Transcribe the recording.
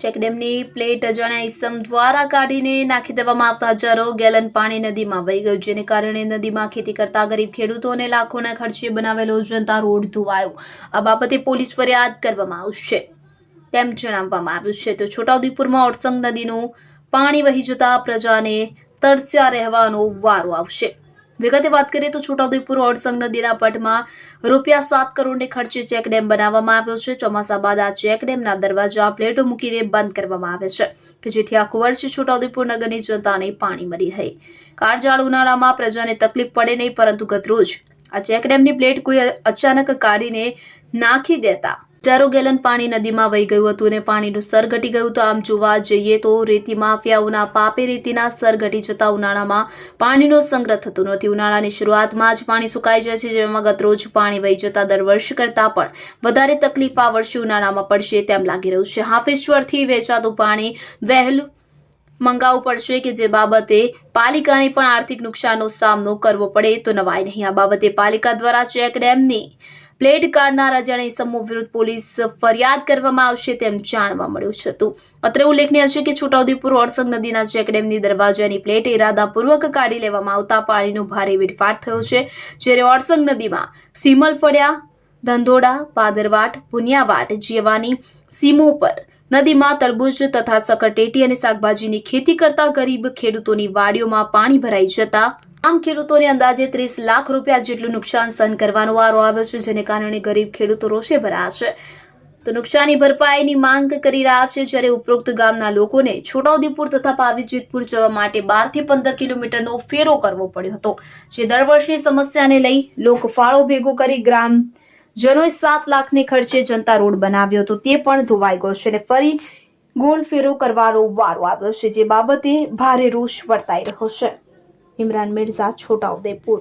ચેકડેમની plate અજાણ્યા ઇસમ દ્વારા કાઢીને નાખી દેવામાં આવતા હજારો ગેલન પાણી નદીમાં વહી ગયું, જેને કારણે નદીમાં ખેતી કરતા ગરીબ ખેડૂતોને લાખોના ખર્ચે બનાવેલો જનતા રોડ ધોવાયો. આ બાબતે પોલીસ ફરિયાદ કરવામાં આવશે તેમ જણાવવામાં આવ્યું છે. તો છોટાઉદેપુરમાં ઓરસંગ નદીનું પાણી વહી જતા પ્રજાને તરસ્યા રહેવાનો વારો આવશે. વિગતે વાત કરીએ તો છોટાઉદેપુર ઓરસંગ નદીના પટમાં રૂપિયા સાત કરોડને ખર્ચે ચેકડેમ બનાવવામાં આવ્યો છે. ચોમાસા બાદ આ ચેકડેમના દરવાજા, પ્લેટો મૂકીને બંધ કરવામાં આવે છે કે જેથી આખું વર્ષ છોટાઉદેપુર નગરની જનતાને પાણી મળી રહે. કાળજાળ ઉનાળામાં પ્રજાને તકલીફ પડે નહીં, પરંતુ ગતરોજ આ ચેકડેમની પ્લેટ કોઈ અચાનક કાઢીને નાખી દેતા હજારો ગેલન પાણી નદીમાં વહી ગયું હતું અને પાણીનું સ્તર ઘટી ગયું તો આમ જોવા જઈએ તો રેતી માફિયાઓના પાપે રેતીના સ્તર ઘટી જતા ઉનાળામાં પાણીનો સંગ્રહ થતો નથી. ઉનાળાની શરૂઆતમાં જ પાણી સુકાઈ જાય છે, જેમાં ગતરોજ પાણી વહી જતા દર વર્ષ કરતાં પણ વધારે તકલીફ આ વર્ષે ઉનાળામાં પડશે તેમ લાગી રહ્યું છે. હાફેશ્વરથી વેચાતું પાણી વહેલું મંગાવવું પડશે કે જે બાબતે પાલિકાને પણ આર્થિક નુકસાનનો સામનો કરવો પડે તો નવાય નહીં. આ બાબતે પાલિકા દ્વારા ચેક ડેમની પ્લેટ કાઢનારા અજાણ્યા સમૂહ વિરુદ્ધ પોલીસ ફરિયાદ કરવામાં આવશે તેમ જાણવા મળ્યું છે તો અત્રે ઉલ્લેખનીય છે કે છોટાઉદેપુર ઓરસંગ નદીના ચેકડેમની દરવાજાની પ્લેટ ઇરાદાપૂર્વક કાઢી લેવામાં આવતા પાણીનો ભારે વેડફાટ થયો છે, જ્યારે ઓરસંગ નદીમાં સીમલફળિયા ધંધોડા, પાદરવાટ, પુનિયાવાટ, જેવાની સીમો પર નદીમાં તરબૂચ તથા સકરટેટી અને શાકભાજીની ખેતી કરતા ગરીબ ખેડૂતોની વાડીઓમાં પાણી ભરાઈ જતા આમ ખેડૂતોને અંદાજે ત્રીસ લાખ રૂપિયા જેટલું નુકસાન સહન કરવાનો વારો આવ્યો છે, જેને કારણે ગરીબ ખેડૂતો રોષે ભરાયા છે. તો નુકસાની ભરપાઈની માંગ કરી રહ્યા છે, જ્યારે ઉપરોક્ત ગામના લોકોને છોટાઉદેપુર તથા પાવીજેતપુર જવા માટે બારથી પંદર કિલોમીટરનો ફેરો કરવો પડ્યો હતો, જે દર વર્ષની સમસ્યાને લઈ લોક ફાળો ભેગો કરી ગ્રામ જનોએ સાત લાખને ખર્ચે જનતા રોડ બનાવ્યો હતો, તે પણ ધોવાઈ ગયો છે અને ફરી ગોળ ફેરો કરવાનો વારો આવ્યો છે, જે બાબતે ભારે રોષ વર્તાઈ રહ્યો છે. ઇમરાન મિર્ઝા છોટાઉદેપુર